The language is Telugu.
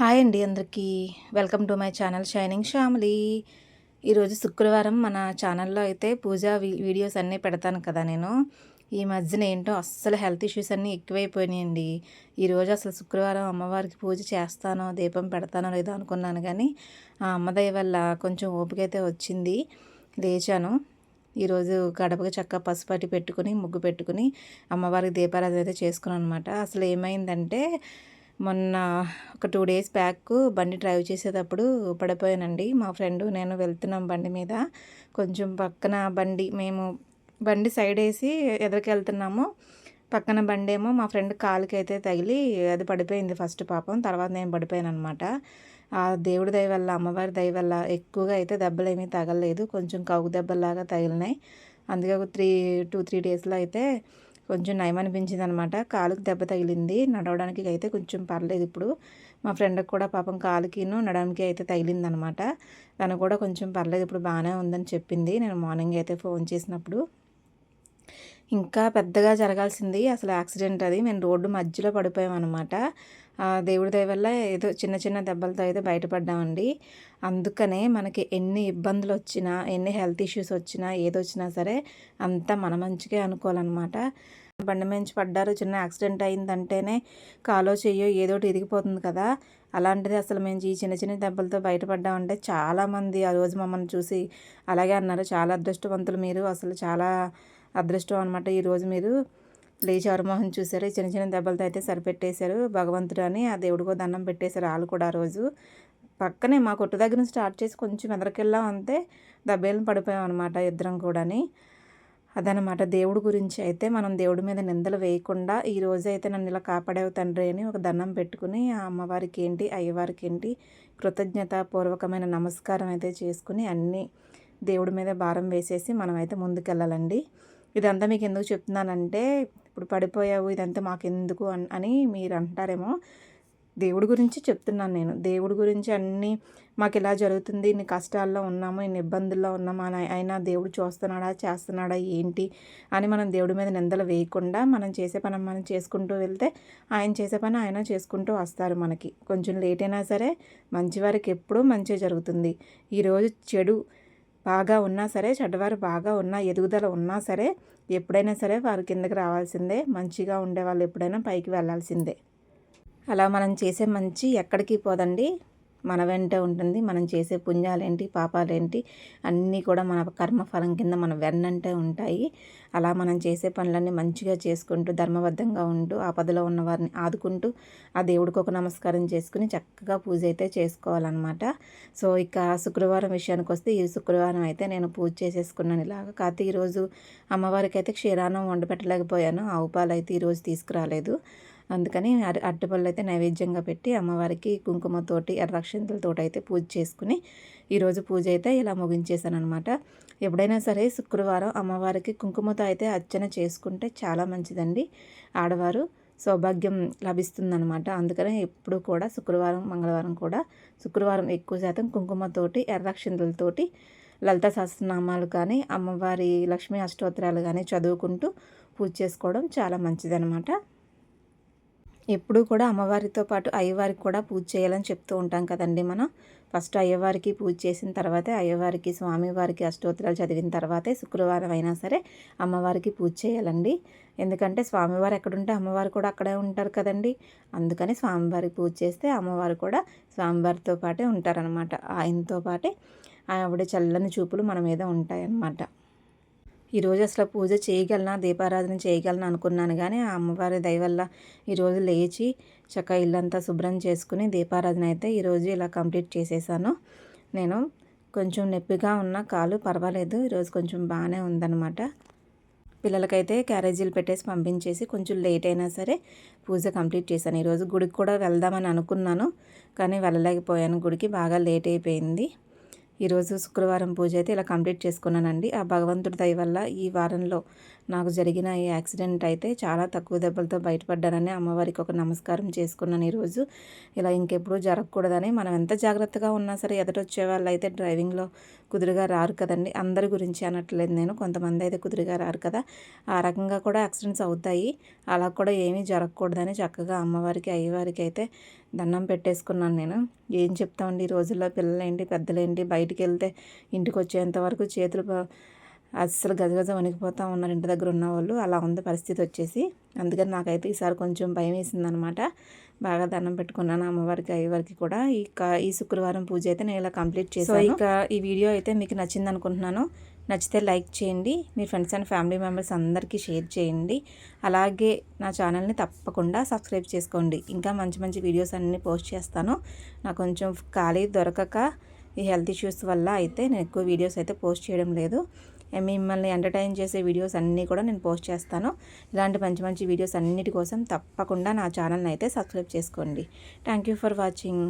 హాయ్ అండి అందరికీ. Welcome to my channel shining Shyamali. ఈరోజు శుక్రవారం మన ఛానల్లో అయితే పూజా వీడియోస్ అన్నీ పెడతాను కదా నేను. ఈ మధ్యన ఏంటో అస్సలు హెల్త్ ఇష్యూస్ అన్నీ ఎక్కువైపోయినాయండి. ఈరోజు అసలు శుక్రవారం అమ్మవారికి పూజ చేస్తానో దీపం పెడతానో లేదో అనుకున్నాను కానీ ఆ అమ్మదయ్య వల్ల కొంచెం ఓపిక అయితే వచ్చింది. లేచాను. ఈరోజు గడపకి చక్క పసుపట్టి పెట్టుకుని ముగ్గు పెట్టుకుని అమ్మవారికి దీపారాధన అయితే చేసుకున్నాను అనమాట అసలు ఏమైందంటే మొన్న ఒక టూ డేస్ బ్యాక్ బండి డ్రైవ్ చేసేటప్పుడు పడిపోయానండి. మా ఫ్రెండ్ నేను వెళ్తున్నాం బండి మీద. కొంచెం పక్కన బండి మేము బండి సైడ్ వేసి ఎదురుకెళ్తున్నాము. పక్కన బండి ఏమో మా ఫ్రెండ్ కాలుకి అయితే తగిలి అది పడిపోయింది ఫస్ట్ పాపం. తర్వాత నేను పడిపోయాను అనమాట ఆ దేవుడి దయ వల్ల అమ్మవారి దయ వల్ల ఎక్కువగా అయితే దెబ్బలు ఏమీ తగలలేదు కొంచెం కౌగు దెబ్బలాగా తగిలినాయి. అందుకే ఒక త్రీ టూ త్రీ డేస్లో అయితే కొంచెం నయం అనిపించింది అనమాట కాలుకి దెబ్బ తగిలింది. నడవడానికి అయితే కొంచెం పర్లేదు ఇప్పుడు. మా ఫ్రెండ్కి కూడా పాపం కాలుకిను నడవడానికి అయితే తగిలింది అనమాట తను కూడా కొంచెం పర్లేదు ఇప్పుడు బాగానే ఉందని చెప్పింది. నేను మార్నింగ్ అయితే ఫోన్ చేసినప్పుడు. ఇంకా పెద్దగా జరగాల్సింది అసలు యాక్సిడెంట్ అది. మేము రోడ్డు మధ్యలో పడిపోయాం అనమాట దేవుడి దయ వల్ల ఏదో చిన్న చిన్న దెబ్బలతో అయితే బయటపడ్డామండి. అందుకనే మనకి ఎన్ని ఇబ్బందులు వచ్చినా ఎన్ని హెల్త్ ఇష్యూస్ వచ్చినా ఏదొచ్చినా సరే అంతా మన మంచిగా అనుకోవాలన్నమాట. బండి మించి పడ్డారు చిన్న యాక్సిడెంట్ అయిందంటేనే కాలో చెయ్యో ఏదో ఒకటి ఇరిగిపోతుంది కదా. అలాంటిది అసలు మేము ఈ చిన్న చిన్న దెబ్బలతో బయటపడ్డామంటే చాలామంది ఆ రోజు మమ్మల్ని చూసి అలాగే అన్నారు. చాలా అదృష్టవంతులు మీరు అసలు చాలా అదృష్టం అనమాట ఈరోజు మీరు. లేచి అరుమోహన్ చూశారు. చిన్న చిన్న దెబ్బలతో అయితే సరిపెట్టేశారు భగవంతుడు అని ఆ దేవుడికో దండం పెట్టేశారు వాళ్ళు కూడా ఆ రోజు. పక్కనే మా కొట్టు దగ్గర నుంచి స్టార్ట్ చేసి కొంచెం ఎదరికెళ్ళాం అంతే దెబ్బేలను పడిపోయాం అనమాట ఇద్దరం కూడాని. అదనమాట దేవుడి గురించి అయితే మనం దేవుడి మీద నిందలు వేయకుండా ఈ రోజు అయితే నన్ను ఇలా కాపాడేవు తండ్రి అని ఒక దండం పెట్టుకుని ఆ అమ్మవారికి ఏంటి అయ్యవారికి ఏంటి కృతజ్ఞత పూర్వకమైన నమస్కారం అయితే చేసుకుని అన్నీ దేవుడి మీద భారం వేసేసి మనం అయితే ముందుకెళ్ళాలండి. ఇదంతా మీకు ఎందుకు చెప్తున్నానంటే ఇప్పుడు పడిపోయావు ఇదంతా మాకెందుకు అని మీరు అంటారేమో దేవుడి గురించి చెప్తున్నాను నేను. దేవుడి గురించి అన్నీ మాకు ఇలా జరుగుతుంది ఇన్ని కష్టాల్లో ఉన్నాము ఇన్ని ఇబ్బందుల్లో ఉన్నాము అని అయినా దేవుడు చూస్తున్నాడా చేస్తున్నాడా ఏంటి అని మనం దేవుడి మీద నిందలు వేయకుండా మనం చేసే పని మనం చేసుకుంటూ వెళ్తే ఆయన చేసే పని ఆయన చేసుకుంటూ వస్తారు మనకి. కొంచెం లేట్ అయినా సరే మంచివారికి ఎప్పుడూ మంచి జరుగుతుంది. ఈరోజు చెడు బాగా ఉన్నా సరే చెడ్డవారు బాగా ఉన్నా ఎదుగుదల ఉన్నా సరే ఎప్పుడైనా సరే వారు కిందకి రావాల్సిందే. మంచిగా ఉండే వాళ్ళు ఎప్పుడైనా పైకి వెళ్ళాల్సిందే. అలా మనం చేసే మంచి ఎక్కడికి పోదండి? మన వెంట ఉంటుంది. మనం చేసే పుణ్యాలేంటి పాపాలేంటి అన్నీ కూడా మన కర్మఫలం కింద మన వెన్నంటే ఉంటాయి. అలా మనం చేసే పనులన్నీ మంచిగా చేసుకుంటూ ధర్మబద్ధంగా ఉంటూ ఆపదలో ఉన్న వారిని ఆదుకుంటూ ఆ దేవుడికి ఒక నమస్కారం చేసుకుని చక్కగా పూజ అయితే చేసుకోవాలన్నమాట. సో ఇక శుక్రవారం విషయానికి వస్తే ఈ శుక్రవారం అయితే నేను పూజ చేసేసుకున్నాను ఇలాగ. కాకపోతే ఈరోజు అమ్మవారికి అయితే క్షీరాన్నం వండి పెట్టలేకపోయాను. ఆవు పాలు అయితే ఈరోజు తీసుకురాలేదు. అందుకని అరటిపళ్ళు అయితే నైవేద్యంగా పెట్టి అమ్మవారికి కుంకుమతోటి ఎర్రక్షంతలతోటి అయితే పూజ చేసుకుని ఈరోజు పూజ అయితే ఇలా ముగించేశాను అనమాట ఎప్పుడైనా సరే శుక్రవారం అమ్మవారికి కుంకుమతో అయితే అర్చన చేసుకుంటే చాలా మంచిదండి. ఆడవారు సౌభాగ్యం లభిస్తుందనమాట అందుకనే ఎప్పుడు కూడా శుక్రవారం మంగళవారం కూడా శుక్రవారం ఎక్కువ శాతం కుంకుమతోటి ఎర్రక్షంతలతోటి లలిత సహస్రనామాలు కానీ అమ్మవారి లక్ష్మీ అష్టోత్తరాలు కానీ చదువుకుంటూ పూజ చేసుకోవడం చాలా మంచిదనమాట ఎప్పుడూ కూడా అమ్మవారితో పాటు అయ్యవారికి కూడా పూజ చేయాలని చెప్తూ ఉంటాం కదండి మనం. ఫస్ట్ అయ్యవారికి పూజ చేసిన తర్వాతే అయ్యవారికి స్వామివారికి అష్టోత్తరాలు చదివిన తర్వాతే శుక్రవారం అయినా సరే అమ్మవారికి పూజ చేయాలండి. ఎందుకంటే స్వామివారు ఎక్కడుంటే అమ్మవారు కూడా అక్కడే ఉంటారు కదండి. అందుకని స్వామివారికి పూజ చేస్తే అమ్మవారు కూడా స్వామివారితో పాటే ఉంటారనమాట ఆయనతో పాటే ఆవిడ చల్లని చూపులు మన మీద ఉంటాయన్నమాట. ఈరోజు అసలు పూజ చేయగలనా? దీపారాధన చేయగలనా? అనుకున్నాను కానీ ఆ అమ్మవారి దయవల్ల ఈరోజు లేచి చక్క ఇల్లంతా శుభ్రం చేసుకుని దీపారాధన అయితే ఈరోజు ఇలా కంప్లీట్ చేసేసాను. నేను కొంచెం నొప్పిగా ఉన్న కాలు పర్వాలేదు. ఈరోజు కొంచెం బాగానే ఉందన్నమాట. పిల్లలకైతే క్యారేజీలు పెట్టేసి పంపించేసి కొంచెం లేట్ అయినా సరే పూజ కంప్లీట్ చేశాను. ఈరోజు గుడికి కూడా వెళ్దామని అనుకున్నాను కానీ వెళ్ళలేకపోయాను. గుడికి బాగా లేట్ అయిపోయింది. ఈరోజు శుక్రవారం పూజ అయితే ఇలా కంప్లీట్ చేసుకున్నానండి. ఆ భగవంతుడి దయ వల్ల ఈ వారంలో నాకు జరిగిన ఈ యాక్సిడెంట్ అయితే చాలా తక్కువ దెబ్బలతో బయటపడ్డానని అమ్మవారికి ఒక నమస్కారం చేసుకున్నాను ఈరోజు. ఇలా ఇంకెప్పుడు జరగకూడదని మనం ఎంత జాగ్రత్తగా ఉన్నా సరే ఎదుటొచ్చే వాళ్ళు అయితే డ్రైవింగ్లో కుదురుగా రారు కదండి. అందరి గురించి అనట్లేదు నేను. కొంతమంది అయితే కుదురుగా రారు కదా. ఆ రకంగా కూడా యాక్సిడెంట్స్ అవుతాయి. అలా కూడా ఏమీ జరగకూడదని చక్కగా అమ్మవారికి అయ్యవారికి అయితే దండం పెట్టేసుకున్నాను నేను. ఏం చెప్తామండి? ఈ రోజుల్లో పిల్లలేంటి పెద్దలేంటి? బయటికి వెళ్తే ఇంటికి వచ్చేంత వరకు చేతులు అస్సలు గజగజ వణికిపోతూ ఉన్నారు ఇంటి దగ్గర ఉన్న వాళ్ళు. అలా ఉంది పరిస్థితి వచ్చేసి. అందుకని నాకైతే ఈసారి కొంచెం భయం వేసిందనమాట. బాగా దండం పెట్టుకున్నాను అమ్మవారికి అయ్యవారికి కూడా. ఈ క- ఈ శుక్రవారం పూజ అయితే నేను ఇలా కంప్లీట్ చేశాను. ఇక ఈ వీడియో అయితే మీకు నచ్చింది అనుకుంటున్నాను నచ్చితే లైక్ చేయండి. మీ ఫ్రెండ్స్ అండ్ ఫ్యామిలీ మెంబర్స్ అందరికీ షేర్ చేయండి. అలాగే నా ఛానల్ని తప్పకుండా సబ్స్క్రైబ్ చేసుకోండి. ఇంకా మంచి మంచి వీడియోస్ అన్నీ పోస్ట్ చేస్తాను. నాకు కొంచెం ఖాళీ దొరకక ఈ హెల్త్ ఇష్యూస్ వల్ల అయితే నేను ఎక్కువ వీడియోస్ అయితే పోస్ట్ చేయడం లేదు. మిమ్మల్ని ఎంటర్టైన్ చేసే వీడియోస్ అన్నీ కూడా నేను పోస్ట్ చేస్తాను. ఇలాంటి మంచి మంచి వీడియోస్ అన్నిటి కోసం తప్పకుండా నా ఛానల్ని అయితే సబ్స్క్రైబ్ చేసుకోండి. Thank you for watching